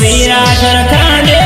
વિરાટ ખાંડે